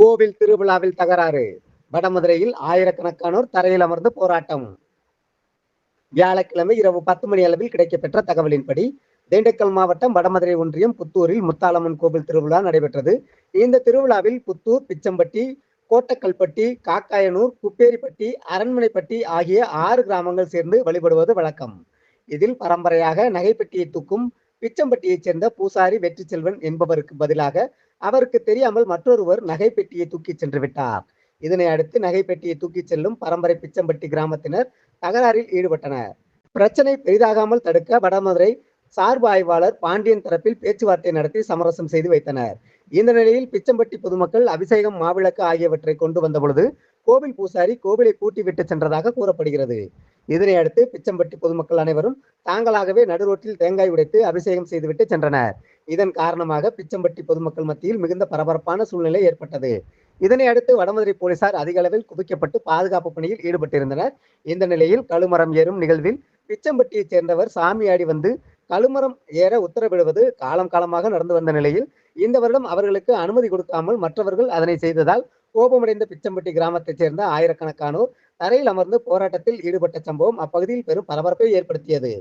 கோவில் திருவிழாவில் தகராறு. வடமதுரையில் ஆயிரக்கணக்கானோர் தரையில் அமர்ந்து போராட்டம். வியாழக்கிழமை இரவு பத்து மணி அளவில் கிடைக்கப்பெற்ற தகவலின்படி திண்டுக்கல் மாவட்டம் வடமதுரை ஒன்றியம் புத்தூரில் முத்தாலம்மன் கோவில் திருவிழா நடைபெற்றது. இந்த திருவிழாவில் புத்தூர் பிச்சம்பட்டி கோட்டக்கல்பட்டி காக்காயனூர் குப்பேரிப்பட்டி அரண்மனைப்பட்டி ஆகிய ஆறு கிராமங்கள் சேர்ந்து வழிபடுவது வழக்கம். இதில் பரம்பரையாக நகைப்பெட்டியை தூக்கும் பிச்சம்பட்டியைச் சேர்ந்த பூசாரி வெற்றி செல்வன் என்பவருக்கு பதிலாக அவருக்கு தெரியாமல் மற்றொருவர் நகைப்பெட்டியை தூக்கிச் சென்று விட்டார். இதனை அடுத்து நகைப்பெட்டியை தூக்கிச் செல்லும் பரம்பரை பிச்சம்பட்டி கிராமத்தினர் தகராறில் ஈடுபட்டனர். பிரச்சனை பெரிதாகாமல் தடுக்க வடமதுரை சார்பு ஆய்வாளர் பாண்டியன் தரப்பில் பேச்சுவார்த்தை நடத்தி சமரசம் செய்து வைத்தனர். இந்த நிலையில் பிச்சம்பட்டி பொதுமக்கள் அபிஷேகம் மாவிளக்கு ஆகியவற்றை கொண்டு வந்த பொழுது கோவில் பூசாரி கோவிலை பூட்டிவிட்டு சென்றதாக கூறப்படுகிறது. இதனை அடுத்து பிச்சம்பட்டி பொதுமக்கள் அனைவரும் தாங்களாகவே நடுரோட்டில் தேங்காய் உடைத்து அபிஷேகம் செய்துவிட்டு சென்றனர். இதன் காரணமாக பிச்சம்பட்டி பொதுமக்கள் மத்தியில் மிகுந்த பரபரப்பான சூழ்நிலை ஏற்பட்டது. இதனை அடுத்து வடமதுரை போலீசார் அதிக அளவில் குவிக்கப்பட்டு பாதுகாப்பு பணியில் ஈடுபட்டிருந்தனர். இந்த நிலையில் கழுமரம் ஏறும் நிகழ்வில் பிச்சம்பட்டியைச் சேர்ந்தவர் சாமியாடி வந்து கழுமரம் ஏற உத்தரவிடுவது காலம் காலமாக நடந்து வந்த நிலையில் இந்த வருடம் அவர்களுக்கு அனுமதி கொடுக்காமல் மற்றவர்கள் அதனை செய்ததால் கோபமடைந்த பிச்சம்பட்டி கிராமத்தைச் சேர்ந்த ஆயிரக்கணக்கானோர் தரையில் அமர்ந்து போராட்டத்தில் ஈடுபட்ட சம்பவம் அப்பகுதியில் பெரும் பரபரப்பை ஏற்படுத்தியது.